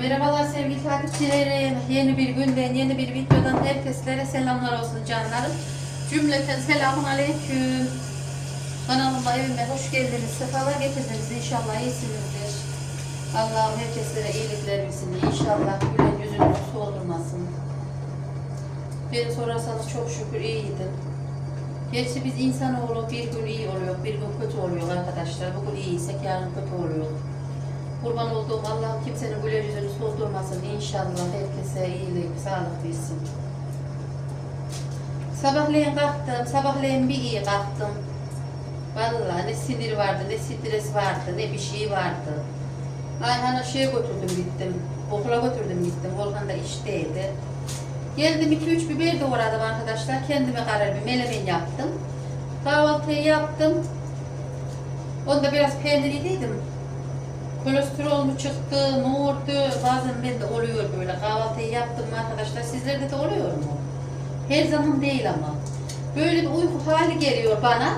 Merhabalar sevgili takipçilerim. Yeni bir günden, yeni bir videodan herkeslere selamlar olsun canlarım. Cümleten selamun aleyküm. Kanalıma, evime hoş geldiniz. Sefalar getirdiniz. İnşallah iyisinizdir. Allah'ım herkeslere iyilikler versin. İnşallah gülen yüzünüzü soldurmasın. Beni sorarsanız çok şükür iyiydim. Gerçi biz insanoğlu bir gün iyi oluyor, bir gün kötü oluyor arkadaşlar. Bugün iyiysek yarın kötü oluyor. Kurban olduğum Allah kimsenin güler yüzünü soldurmasın. İnşallah herkese iyilik, sağlık versin. Sabahleyin kalktım, sabahleyin bir iyi kalktım. Vallahi ne sinir vardı, ne stres vardı, ne bir şey vardı. Ayhan'a şeye götürdüm gittim, okula götürdüm gittim, Volkan da işteydi. Geldim 2-3 biber doğradım arkadaşlar, kendime karar bir melemen yaptım. Kahvaltıyı yaptım. Onda biraz peynir yediydim. Kolesterol mu çıktı, ne oldu? Bazen ben de oluyor böyle. Kahvaltıyı yaptım arkadaşlar. Sizlerde de oluyor mu? Her zaman değil ama. Böyle bir uyku hali geliyor bana.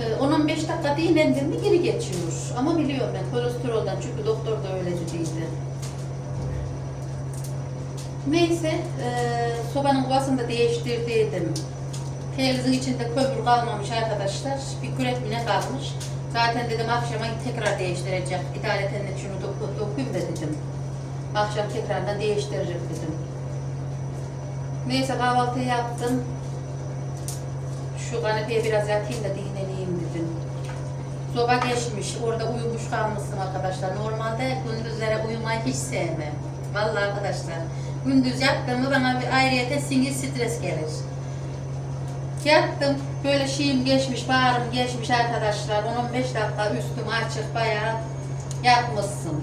Ee, 10-15 dakika dinlendim mi geri geçiyor. Ama biliyorum ben kolesterolden çünkü doktor da öyle dediydi. Neyse, e, sobanın kovasını da değiştirdiydim. Televizin içinde kömür kalmamış arkadaşlar. Bir kürek mi ne kalmış. Zaten dedim akşama tekrar değiştirecek. İdareten de şunu doku, dokuyayım da dedim. Akşam tekrardan değiştiririm dedim. Neyse kahvaltı yaptım. Şu kanepeye biraz yatayım da dinleneyim dedim. Soba geçmiş. Orada uyumuş kalmışsın arkadaşlar. Normalde gündüzlere uyumayı hiç sevmem. Vallahi arkadaşlar. Gündüz yattığımda bana bir ayrıyeten sinir stres gelir. Yattım. Böyle şeyim geçmiş, bağrım geçmiş arkadaşlar. 10-15 dakika üstüm açık bayağı yatmışsın.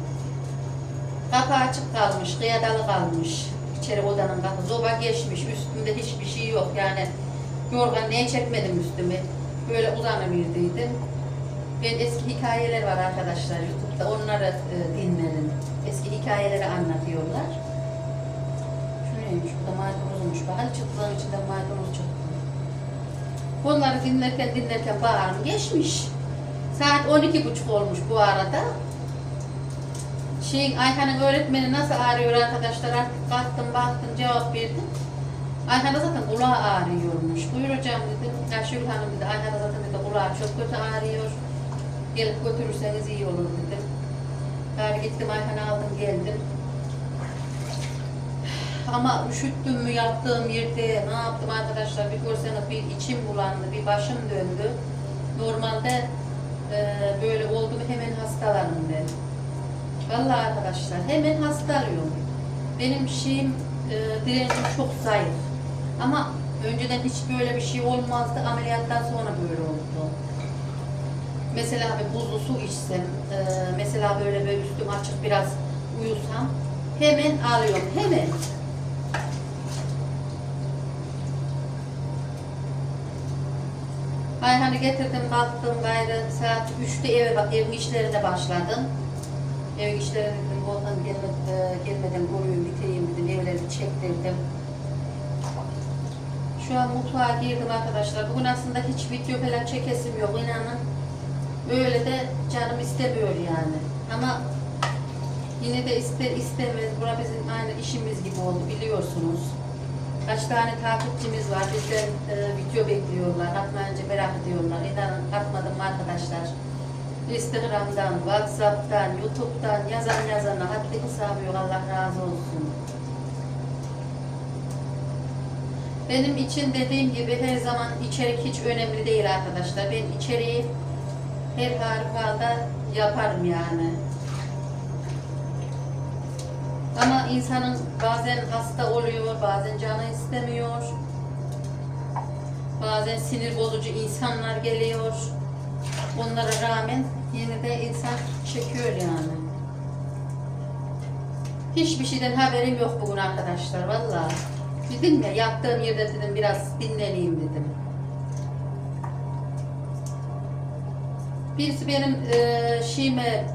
Kapı açık kalmış, kıyadalı kalmış. İçeri odanın kapı. Zoba geçmiş, üstümde hiçbir şey yok. Yani yorgan neye çekmedim üstüme. Böyle uzanıverdiydim. Ben eski hikayeler var arkadaşlar YouTube'da. Onları e, dinledim. Eski hikayeleri anlatıyorlar. Şu neymiş? Bu da maydanozmuş. Bak hadi çıtlığın içinde maydanoz çıktı. Bunları dinlerken dinlerken bağrım geçmiş. Saat 12.30 olmuş bu arada. Şeyin Ayhan'ın öğretmeni nasıl ağrıyor arkadaşlar artık kalktım baktım cevap verdim. Ayhan'a zaten kulağı ağrıyormuş. Buyur hocam dedim. Ya Şül Hanım dedi Ayhan'a zaten dedi kulağı çok kötü ağrıyor. Gelip götürürseniz iyi olur dedim. Bari gittim Ayhan'ı aldım geldim. Ama üşüttüm mü yattığım yerde ne yaptım arkadaşlar bir görseniz bir içim bulandı, bir başım döndü. Normalde e, böyle oldu mu hemen hastalanırım ben. Vallahi arkadaşlar hemen hastalıyorum. Benim şeyim e, direncim çok zayıf. Ama önceden hiç böyle bir şey olmazdı. Ameliyattan sonra böyle oldu. Mesela bir buzlu su içsem, e, mesela böyle böyle üstüm açık biraz uyusam hemen alıyorum, hemen. Ayhan'ı getirdim, kalktım gayrı saat 3'te eve bak, evin işlerine başladım. Evin işlerine dedim, Volkan gelme, e, gelmeden koruyun, bitireyim dedim, evleri çektirdim. Şu an mutfağa girdim arkadaşlar. Bugün aslında hiç video falan çekesim yok inanın. Öyle de canım istemiyor yani. Ama yine de ister istemez. Bura bizim aynı işimiz gibi oldu biliyorsunuz. Kaç tane takipçimiz var. Bizden e, video bekliyorlar. Atmayınca merak ediyorlar. İnanın atmadım arkadaşlar. Instagram'dan, Whatsapp'tan, YouTube'dan yazan yazana haddi hesabı yok. Allah razı olsun. Benim için dediğim gibi her zaman içerik hiç önemli değil arkadaşlar. Ben içeriği her halükarda yaparım yani. Ama insanın bazen hasta oluyor, bazen canı istemiyor. Bazen sinir bozucu insanlar geliyor. Onlara rağmen yine de insan çekiyor yani. Hiçbir şeyden haberim yok bugün arkadaşlar vallahi. Dedim ya yattığım yerde dedim biraz dinleneyim dedim. Birisi benim e, şeyime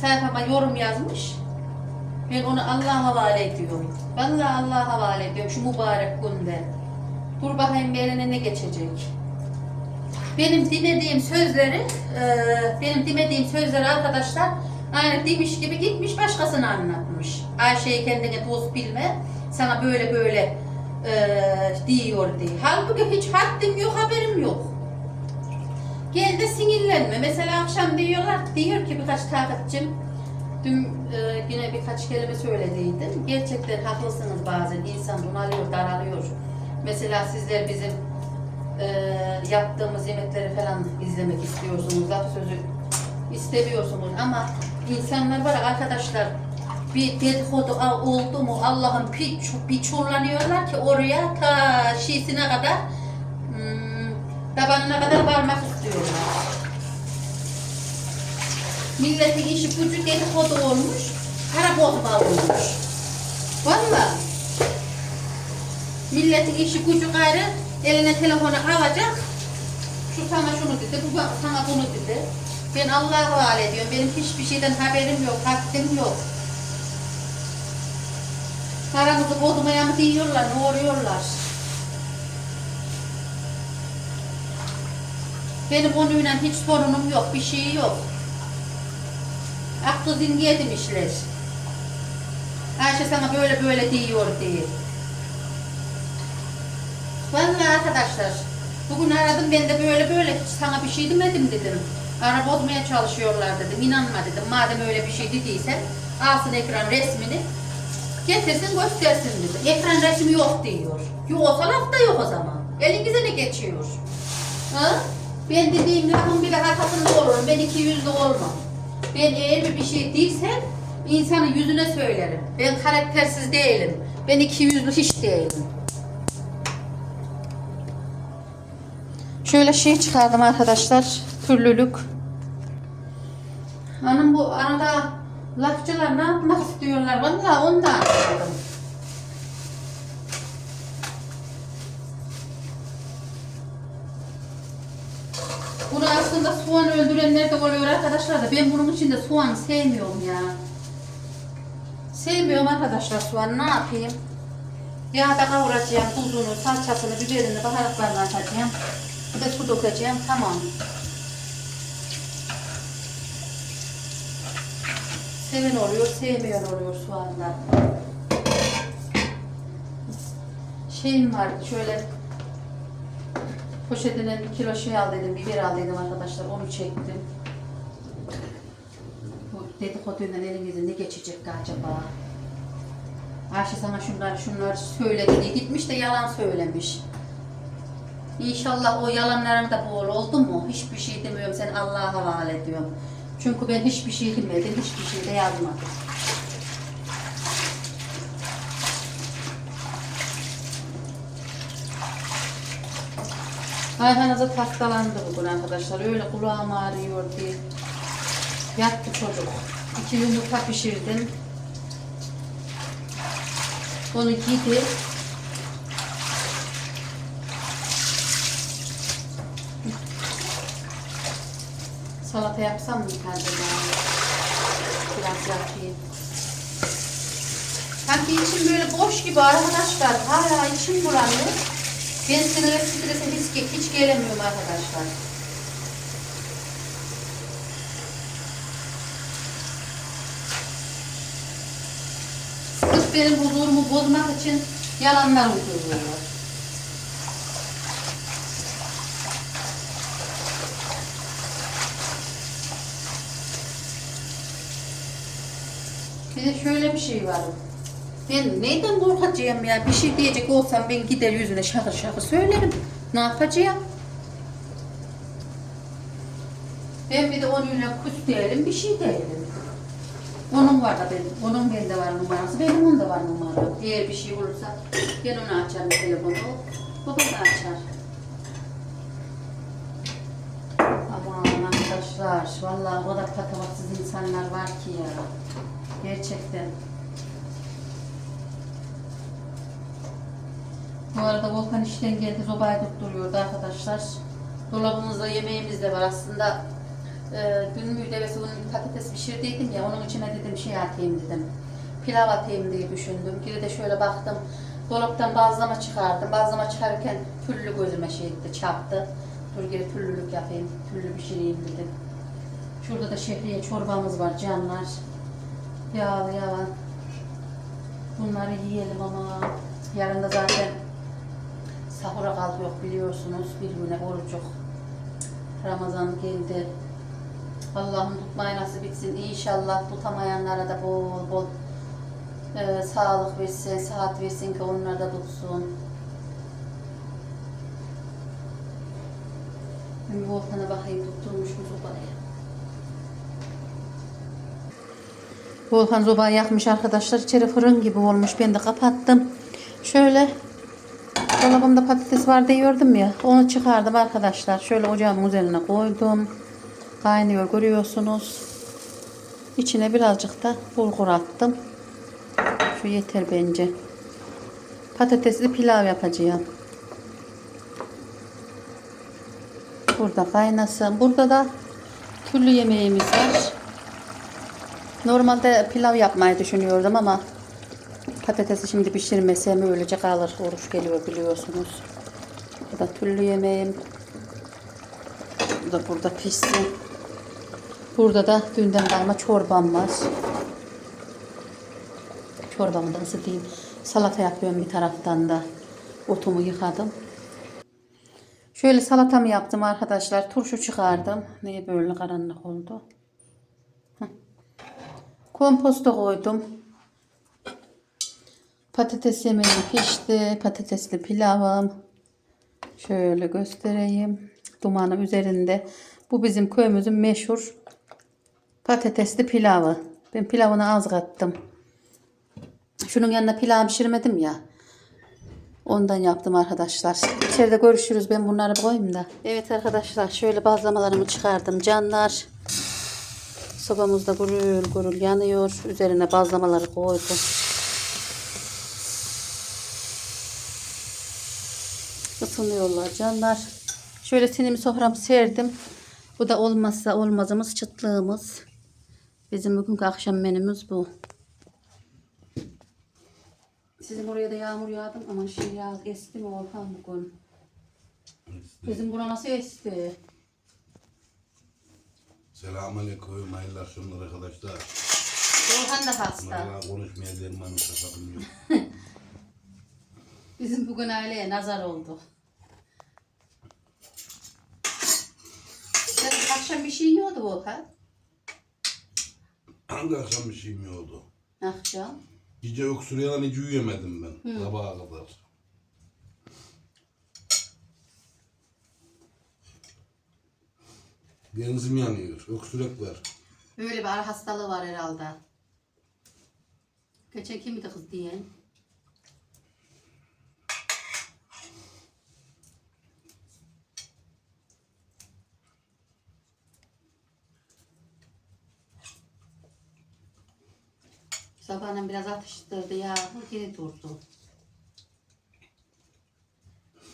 sayfama yorum yazmış. Ben onu Allah'a havale ediyorum. Vallahi Allah'a havale ediyorum şu mübarek günde. Dur bakayım eline ne geçecek. Benim dinlediğim sözleri, e, benim dinlediğim sözleri arkadaşlar Aynı demiş gibi gitmiş başkasına anlatmış. Ayşe'yi kendine dost bilme. Sana böyle böyle eee diyor diye. Halbuki hiç haddim yok haberim yok. Gel de sinirlenme. Mesela akşam diyorlar, diyor ki birkaç takipçim, dün e, yine birkaç kelime söylediydim. Gerçekten haklısınız bazen. İnsan bunalıyor, daralıyor. Mesela sizler bizim e, yaptığımız yemekleri falan izlemek istiyorsunuz. Laf sözü istemiyorsunuz ama insanlar var arkadaşlar bir dedikodu oldu mu Allah'ın bir, bir çullanıyorlar ki oraya ta şiisine kadar hmm, tabanına kadar varmak istiyorlar. Milletin işi gücü dedikodu olmuş, para bozma olmuş. Valla. Milletin işi gücü gayrı eline telefonu alacak. Şu sana şunu dedi, bu sana bunu dedi. Ben Allah'a havale ediyorum. Benim hiçbir şeyden haberim yok, haddim yok. Paramızı bozmaya mı diyorlar, ne oluyorlar? Benim onunla hiç sorunum yok, bir şey yok. Aklı dinliye demişler. Ayşe sana böyle böyle diyor diye. Vallahi arkadaşlar, bugün aradım ben de böyle böyle sana bir şey demedim dedim. Ara bozmaya çalışıyorlar dedim, inanma dedim. Madem öyle bir şey dediysen, alsın ekran resmini, getirsin göstersin dedim. Ekran resmi yok diyor. Yok olsa laf da yok o zaman. Elinize ne geçiyor? Ha? Ben dediğim lafın bile arkasında olurum. Ben iki yüzlü olmam. Ben eğer bir şey değilsem insanın yüzüne söylerim. Ben karaktersiz değilim. Ben iki yüzlü hiç değilim. Şöyle şey çıkardım arkadaşlar. Türlülük. Hanım bu arada lafçılar ne yapmak istiyorlar? Vallahi ondan anladım. Bunu aslında soğan öldürenler de oluyor arkadaşlar da ben bunun içinde soğan sevmiyorum ya. Sevmiyorum arkadaşlar soğan ne yapayım? Yağda kavuracağım tuzunu, salçasını, biberini, baharatlarını atacağım. Bir de su dökeceğim tamam. Seven oluyor, sevmeyen oluyor soğanlar. Şeyim vardı şöyle poşetine bir kilo şey al dedim, biber al dedim arkadaşlar onu çektim. Bu dedikoduyla elinizde ne geçecek acaba? Ayşe sana şunlar şunlar söyledi diye gitmiş de yalan söylemiş. İnşallah o yalanların da bol oldu mu? Hiçbir şey demiyorum sen Allah'a havale ediyorum. Çünkü ben hiçbir şey demedim, hiçbir şey de yazmadım. Ayhan'a hastalandı bugün arkadaşlar. Öyle kulağım ağrıyor diye. Yattı çocuk. İki yumurta pişirdim. Onu giydi. Salata yapsam mı bir? Biraz yapayım. Sanki içim böyle boş gibi arkadaşlar. Hala içim bulanıyor. Ben sinire strese hiç, hiç gelemiyorum arkadaşlar. Sırf benim huzurumu bozmak için yalanlar uyduruyorlar. Bir de şöyle bir şey var. Ben neyden korkacağım ya? Bir şey diyecek olsam ben gider yüzüne şakır şakır söylerim. Ne yapacağım? Ben bir de onunla kus değilim, bir şey değilim. Onun var da benim, onun bende var numarası, benim onda var numara. Eğer bir şey olursa ben onu açarım telefonu, o bana açar. Aman arkadaşlar, vallahi o kadar patavatsız insanlar var ki ya. Gerçekten. Bu arada Volkan işten geldi, zobayı tutturuyordu arkadaşlar. Dolabımızda yemeğimiz de var aslında. E, dün müydevesi bunun patates pişirdiydim ya, onun içine dedim şey atayım dedim. Pilav atayım diye düşündüm. Geri de şöyle baktım, dolaptan bazlama çıkardım. Bazlama çıkarırken tüllü gözüme şey etti, çarptı. Dur geri tüllülük yapayım, tüllü pişireyim dedim. Şurada da şehriye çorbamız var canlar. Yağlı yağlı. Bunları yiyelim ama yarın da zaten sahura kalkıyor biliyorsunuz. Bir güne orucuk. Ramazan geldi. Allah'ım tutmayı nasip etsin. İnşallah tutamayanlara da bol bol e, sağlık versin, sıhhat versin ki onlar da tutsun. Bir Volkan'a bakayım tutturmuş mu. Volkan sobayı yakmış arkadaşlar. İçeri fırın gibi olmuş. Ben de kapattım. Şöyle dolabımda patates var diyordum ya. Onu çıkardım arkadaşlar. Şöyle ocağımın üzerine koydum. Kaynıyor görüyorsunuz. İçine birazcık da bulgur attım. Şu yeter bence. Patatesli pilav yapacağım. Burada kaynasın. Burada da türlü yemeğimiz var. Normalde pilav yapmayı düşünüyordum ama patatesi şimdi pişirmesem öylece kalır. Oruç geliyor biliyorsunuz. Bu da türlü yemeğim. Bu da burada pişsin. Burada da dünden kalma çorbam var. Çorbamı da ısıtayım. Salata yapıyorum bir taraftan da. Otumu yıkadım. Şöyle salatamı yaptım arkadaşlar. Turşu çıkardım. Niye böyle karanlık oldu? Heh. Komposto koydum. Patates yemeğim pişti. Patatesli pilavım. Şöyle göstereyim. Dumanı üzerinde. Bu bizim köyümüzün meşhur patatesli pilavı. Ben pilavını az kattım. Şunun yanına pilav pişirmedim ya. Ondan yaptım arkadaşlar. İçeride görüşürüz. Ben bunları koyayım da. Evet arkadaşlar şöyle bazlamalarımı çıkardım. Canlar. Sobamız da gurul gurul yanıyor. Üzerine bazlamaları koydum. Isınıyorlar canlar. Şöyle sinimi soframı serdim. Bu da olmazsa olmazımız çıtlığımız. Bizim bugünkü akşam menümüz bu. Sizin oraya da yağmur yağdı mı? Aman şey yağ esti mi Orhan bugün? Bizim bura nasıl esti? Selamünaleyküm, hayırlı akşamlar arkadaşlar. Orhan da hasta. Valla konuşmaya dermanım sakatım yok. Bizim bugün aileye nazar oldu. Sen akşam bir şey yiyordu Volkan. Hangi akşam bir şeyim yoktu. Akşam. Gece öksürüyen hiç uyuyamadım ben. Sabaha kadar. Genzim yanıyor, öksürek var. Böyle bir ara hastalığı var herhalde. Geçen kimdi kız diyen? Sabahın biraz atıştırdı ya. Geri durdu.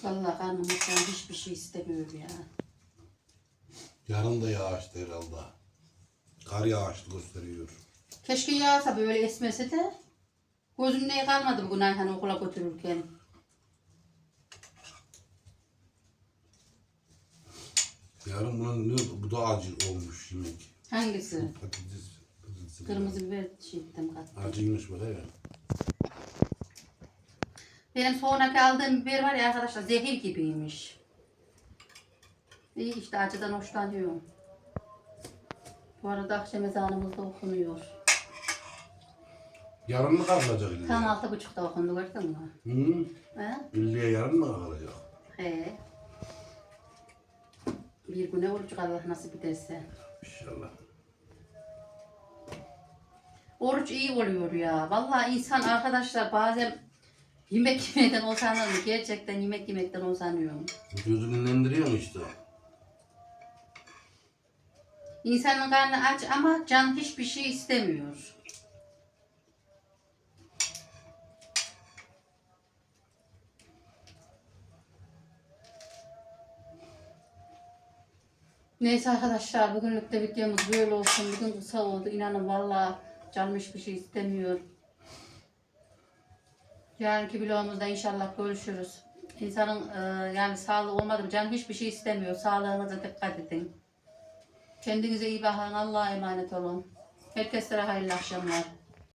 Vallahi karnım şu an hiçbir şey istemiyor ya. Yarın da yağıştı herhalde. Kar yağışlı gösteriyor. Keşke yağsa böyle esmese de. Gözümde kalmadı bugün Ayhan'ı okula götürürken. Yarın bunun ne, bu da acı olmuş yemek. Hangisi? Patates, Kırmızı biber şey ettim kattım. Acıymış bak ya. Benim sonraki aldığım biber var ya arkadaşlar zehir gibiymiş. İyi işte acıdan hoşlanıyorum. Bu arada akşam ezanımız da okunuyor. Yarın mı kalkacak ille? Tam altı buçukta okundu gördün mü? Hı? He? İlleye yarın mı kalkacak? He. Bir güne oruç Allah nasip ederse. İnşallah. Oruç iyi oluyor ya. Vallahi insan arkadaşlar bazen yemek yemekten usanıyor. Gerçekten yemek yemekten usanıyorum. Vücudu dinlendiriyor mu işte? İnsanın karnı aç ama can hiçbir şey istemiyor. Neyse arkadaşlar bugünlük de videomuz böyle olsun. Bugün kısa oldu. İnanın valla canım hiçbir şey istemiyor. Yarınki vlogumuzda inşallah görüşürüz. İnsanın e, yani sağlığı olmadı mı canım hiçbir şey istemiyor. Sağlığınıza dikkat edin. Kendinize iyi bakın. Allah'a emanet olun. Herkese hayırlı akşamlar.